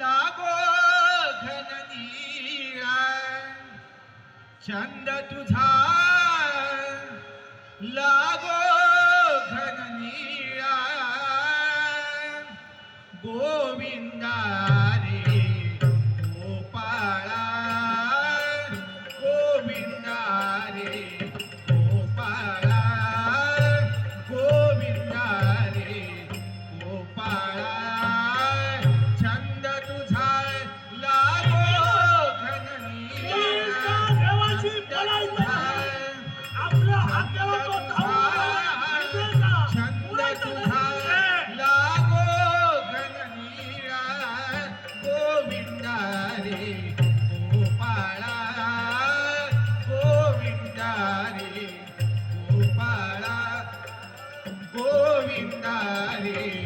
लागो घननीळा चंद तुझा। लागो ಕಿನ್ನಾರೇ